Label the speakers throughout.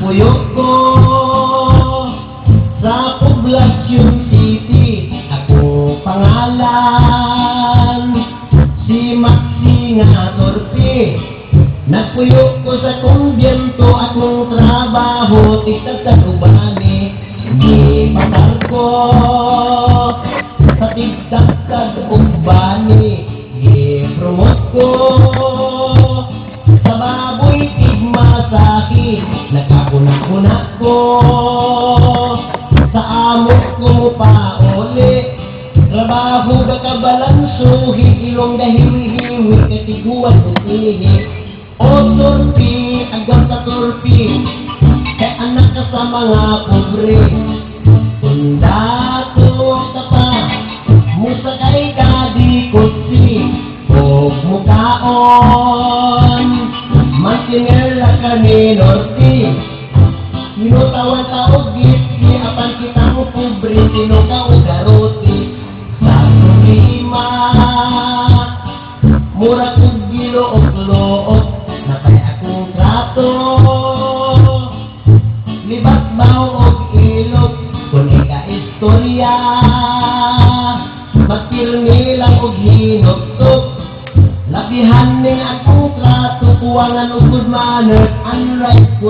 Speaker 1: puyo ko sa poblasyon city. Ako pangalan si Maxina Torpe. Nagpuyo ko sa kumbyento akong trabaho tiktak sa ubani. Di patar ko sa tiktak sa ubani. Di promote ko lalaki Nagkakunak-kunak ko Sa amok ko pa uli Trabaho ka kabalansuhi Ilong dahiwi-hiwi Katiguan utihi O turpi, agam sa turpi Kaya anak ka sa mga pobre Mantinela ka ni Norti, Minutawan ka o gitki, apan kita mo pobre, sino ka o garoti. Sa lima, mura kong gilo o kloot, napay akong trato. Libat baw o ilog, kung ika istorya. Magpirmi lang o hinugtok, labihan ning akong trato, kuwangan o good manners, unright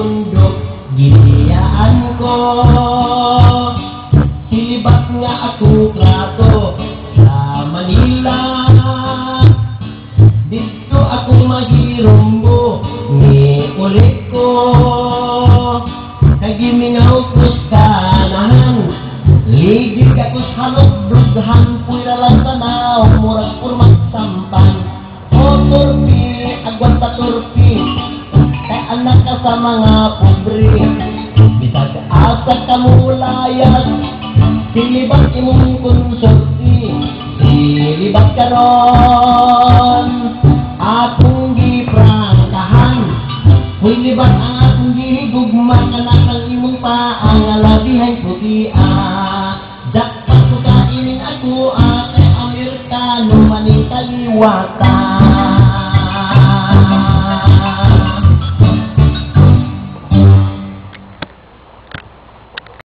Speaker 1: sa mga pobre Bisag asa ka mo layas Silibat imong konsulti Silibat ka ron Akong giprangkahan Huy libat ang akong gihigugma Kanak ang imong paangalabihay puti ah Dakpat ko kainin ako Kay Amerikano maning kaliwata